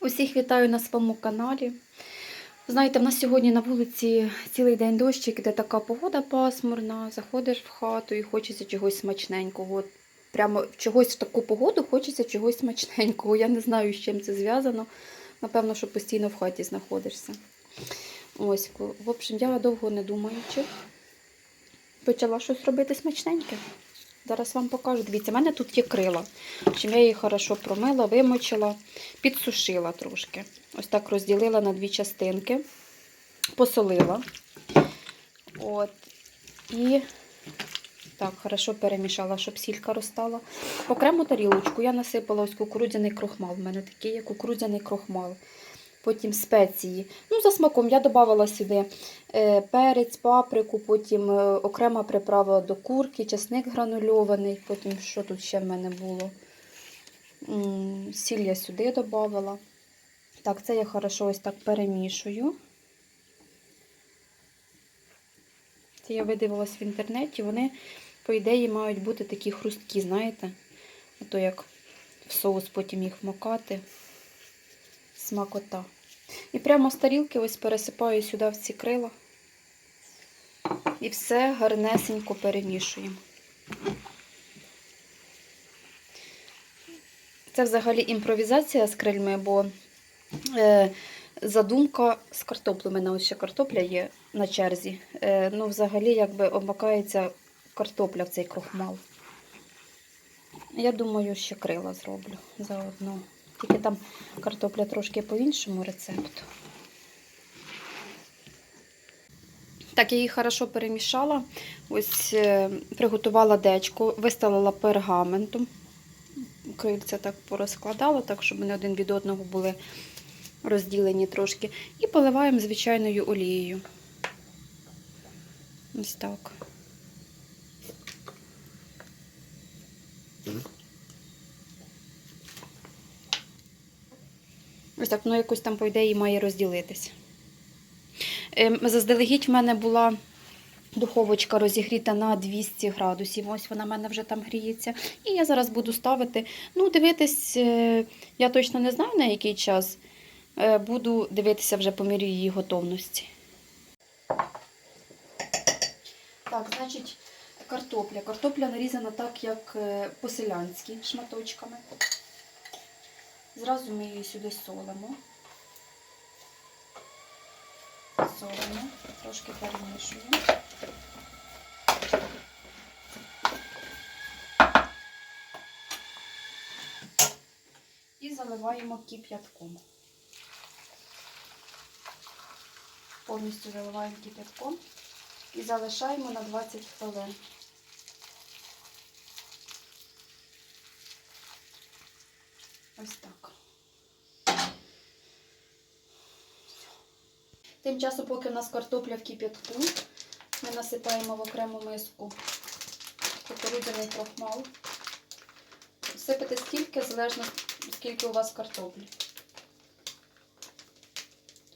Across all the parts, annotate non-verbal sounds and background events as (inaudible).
Усіх вітаю на своєму каналі. Знаєте, в нас сьогодні на вулиці цілий день дощик, де така погода пасмурна, заходиш в хату і хочеться чогось смачненького. Прямо в чогось в таку погоду хочеться чогось смачненького. Я не знаю, з чим це зв'язано. Напевно, що постійно в хаті знаходишся. Ось, в общем, я довго не думаючи, почала щось робити смачненьке. Зараз вам покажу. Дивіться, в мене тут є крила. Общем, я її хорошо промила, вимочила, підсушила трошки. Ось так розділила на дві частинки, посолила. От. І так, хорошо перемішала, щоб сілька розтала. Окрему тарілочку я насипала ось кукурудзяний крохмал. У мене такий є кукурудзяний крохмал. Потім спеції. Ну, за смаком я додавала сюди е, перець, паприку, потім е, окрема приправа до курки, часник гранульований, потім що тут ще в мене було? Сіль я сюди додавала. Так, це я хорошо ось так перемішую. Це я видивилась в інтернеті. Вони, по ідеї, мають бути такі хрусткі, знаєте? А то як в соус потім їх вмокати. Смакота. І прямо з тарілки ось пересипаю сюди в ці крила. І все гарнесенько перемішуємо. Це взагалі імпровізація з крильми, бо е, задумка з картоплею. У мене ось ще картопля є на черзі. Е, ну, взагалі, якби обмакається картопля в цей крохмал. Я думаю, ще крила зроблю заодно. Тільки там картопля трошки по іншому рецепту. Так, я її хорошо перемішала. Ось е, приготувала дечко, виставила пергаментом. Крильця так порозкладала, так, щоб вони один від одного були розділені трошки. І поливаємо звичайною олією. Ось так. Ось так, воно якось там, по ідеї, має розділитися. Ем, Заздалегідь в мене була духовочка розігріта на 200 градусів. Ось вона в мене вже там гріється. І я зараз буду ставити. Ну, дивитись, е, я точно не знаю на який час. Е, Буду дивитися вже по мірі її готовності. Так, значить, картопля. Картопля нарізана так, як е, по-селянськи, шматочками. Зразу ми її сюди солимо. Солимо, трошки перемішуємо. І заливаємо кип'ятком. Повністю заливаємо кип'ятком і залишаємо на 20 хвилин. Ось так. Тим часом, поки у нас картопля в кип'ятку, ми насипаємо в окрему миску кукурудзяний крохмал. Сипати стільки, залежно скільки у вас картоплі.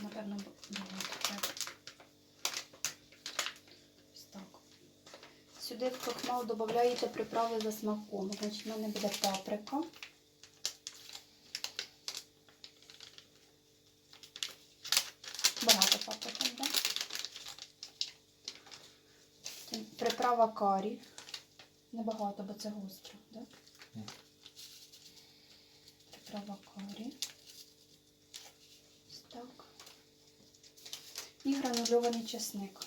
Напевно. Сюди в крохмал додаєте приправи за смаком. Значить, в мене буде паприка. Багато паприки, так? Приправа карі. Небагато, бо це гостро, так? Мгм. Приправа карі. Так. І гранульований чесник.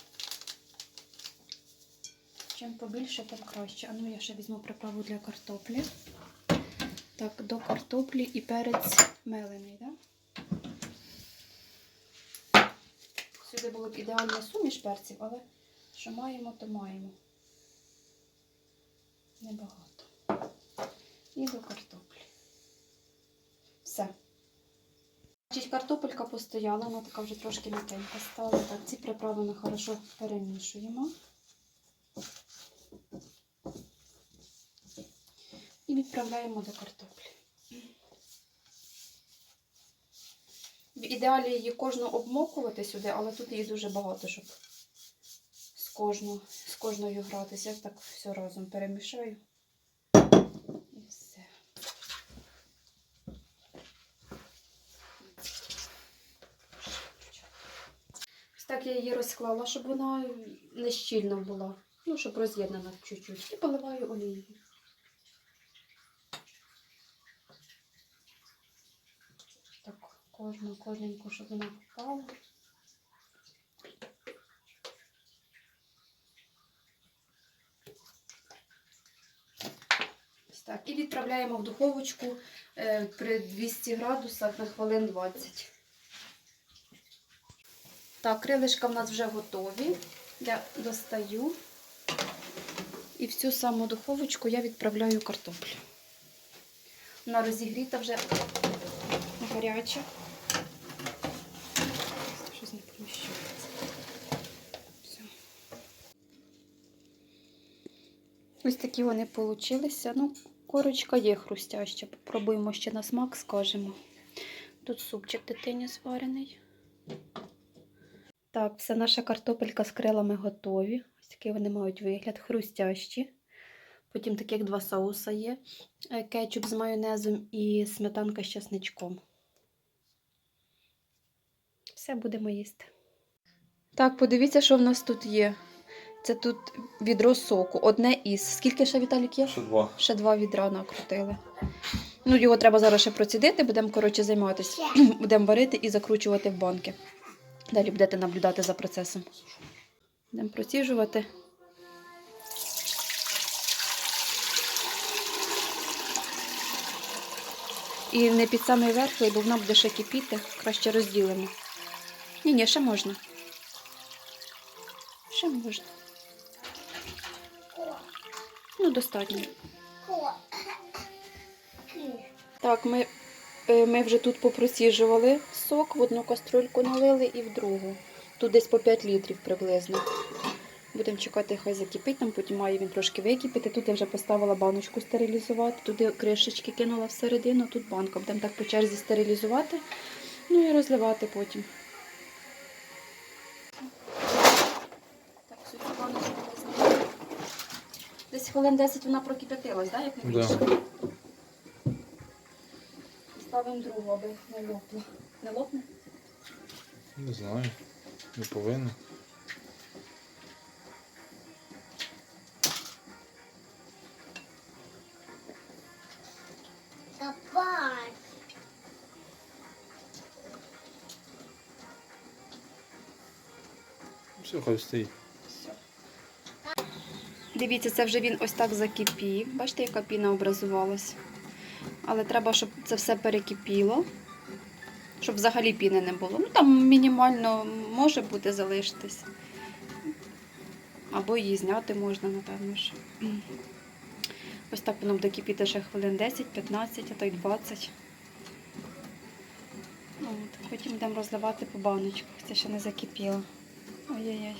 Чим побільше, тим краще. А ну я ще візьму приправу для картоплі. Так, до картоплі і перець мелений, так? Сюди було б ідеальна суміш перців, але що маємо, то маємо. Небагато. І до картоплі. Все. Значить, картопелька постояла, вона така вже трошки м'якенька стала. Так, ці приправи ми хорошо перемішуємо. І відправляємо до картоплі. В ідеалі її кожну обмокувати сюди, але тут її дуже багато, щоб кожну, з кожною гратися. Я так все разом перемішаю. І все. Ось так я її розклала, щоб вона не щільна була. Ну, щоб роз'єднана чуть-чуть. І поливаю олією. Так, кожну, кожненьку, щоб вона попала. Так. І відправляємо в духовочку е, при 200 градусах на хвилин 20. Так, крилишка в нас вже готові. Я достаю. І в цю саму духовочку я відправляю картоплю. Вона розігріта вже гаряча. Щось не поміщається. Все. Ось такі вони получилися. Ну, корочка є хрустяща. Попробуємо ще на смак, скажемо. Тут супчик дитині зварений. Так, все наша картопелька з крилами готові. Ось такий вони мають вигляд, хрустящі. Потім таких два соуса є: Е, кетчуп з майонезом і сметанка з часничком. Все будемо їсти. Так, подивіться, що в нас тут є. Це тут відро соку, одне із. Скільки ще Віталік є? Ще два. Ще два відра накрутили. Ну, його треба зараз ще процідити, будемо, коротше, займатися. (clears throat) будемо варити і закручувати в банки. Далі будете наблюдати за процесом. Будемо проціжувати. І не під самий верх, бо вона буде ще кипіти. Краще розділимо. Ні, ні, ще можна. Ще можна. Ну, достатньо. Так, ми, е, ми вже тут попроціжували сок, в одну каструльку налили і в другу. Тут десь по 5 літрів приблизно. Будемо чекати, хай закипить, там потім має він трошки википіти. Тут я вже поставила баночку стерилізувати, туди кришечки кинула всередину, тут банка. Будемо так по черзі стерилізувати, ну і розливати потім. Так, всю цю баночку розливаю. Десь хвилин 10 вона прокипятилась, да, як не Да. більше? Ставимо другу, аби не лопне. Не лопне? Не знаю. Не повинно. Давай. Все, хай стоїть. Дивіться, це вже він ось так закипів. Бачите, яка піна образувалась. Але треба, щоб це все перекипіло, щоб взагалі піни не було. Ну там мінімально може бути залишитись. Або її зняти можна, напевно ж. Ось так воно буде кипіти ще хвилин 10, 15, а то й 20. Ну, От, потім будемо розливати по баночках. Це ще не закипіло. Ой-ой-ой.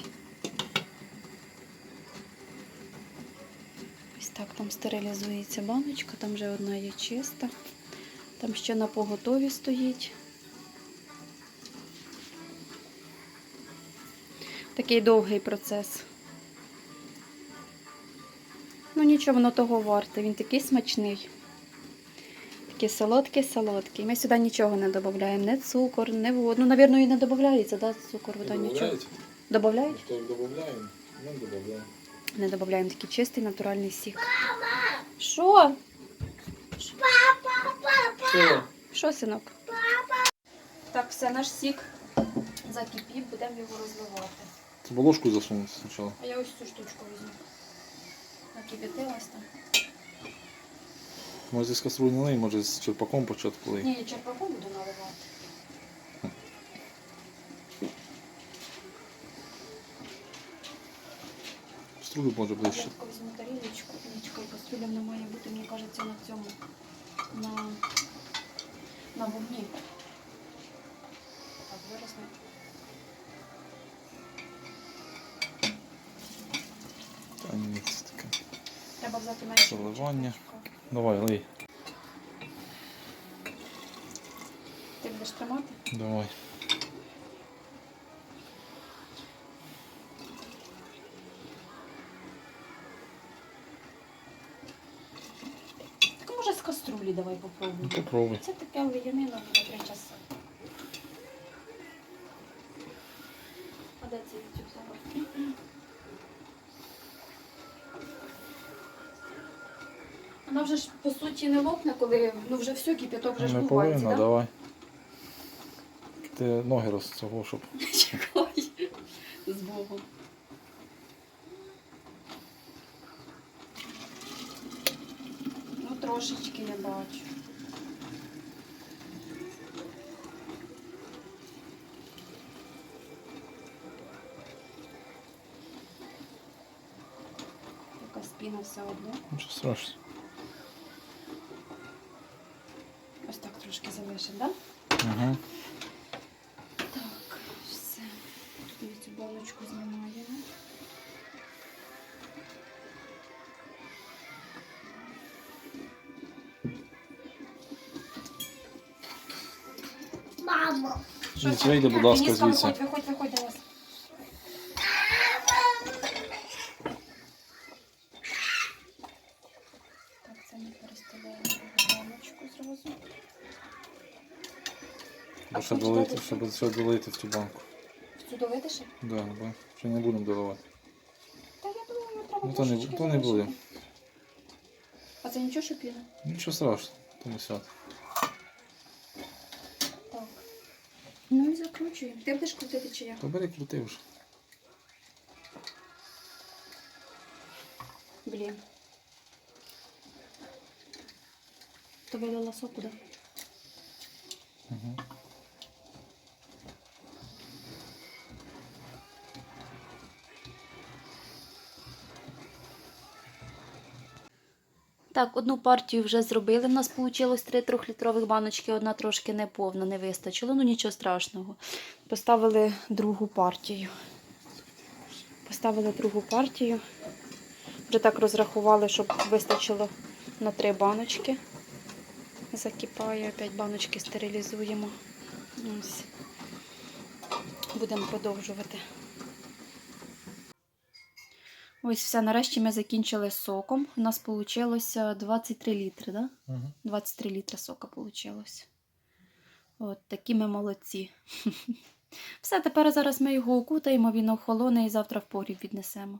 Ось так там стерилізується баночка, там вже одна є чиста. Там ще на поготові стоїть. Такий довгий процес. Ну нічого, воно того варте. Він такий смачний. Такий солодкий-солодкий. Ми сюди нічого не додаємо, не цукор, не воду. Ну, навірно, і не додається, да? цукор, вода, нічого. Додають? Що додаємо? Ми додаємо. Не додаємо такий чистий натуральний сік. Що? Що? Що, синок? Так, все, наш сік закипів, будемо його розливати. Треба ложку засунути спочатку. А я ось цю штучку візьму. Накипятилась там. Може з каструлі не може з черпаком початку. Ні, я черпаком буду наливати. Каструлю може ближче. візьму тарілочку. Нічка, кастрюля вона має бути, мені кажеться, на цьому. На, на вогні. Так, зараз ми. Та ні, це таке. Треба взяти менше. Заливання. Давай, лий. Ти будеш тримати? Давай. Каструлі давай Ну, попробуємо. попробуй. Це таке лиянина буде три часи. А де Вона вже ж по суті не лопне, коли ну вже все, кипяток вже ж Не бувається, повинна, да? давай. Ти ноги роз цього, щоб. (laughs) Чекай. З Богом. Ну, трошечки я бачу. Така спіна все одно. Нічого страшного. Ось так трошки залишимо, так? Угу. Так, Мамо. Що Дивіться, це? вийди, будь ласка, Дениска, звідси. Виходь, виходь, виходь до вас. Так, це ми переставляємо другу баночку зразу. А Щоб що долити, туди? щоб все долити в цю банку. Сюди долити ще? Да, бо ще не будемо доливати. Та я думаю, треба Ну то не, трошечки то не буде. залишити. А це нічого, що піна? Нічого страшного, то не свято. Ну і закручуємо. Ти будеш крутити чи я? То бери крути вже. Блін. То вилила соку, да? Угу. Так, одну партію вже зробили. У нас вийшло три трьохлітрових баночки, одна трошки не повна, не вистачило. Ну нічого страшного. Поставили другу партію. Поставили другу партію. Вже так розрахували, щоб вистачило на три баночки. Закипає, опять баночки стерилізуємо. Ось. Будемо продовжувати. Ось все, нарешті ми закінчили соком. У нас вийшло 23 літри, да? Угу. 23 літри сока вийшло. От такі ми молодці. (laughs) Все, тепер зараз ми його окутаємо, він охолоне і завтра в погріб віднесемо.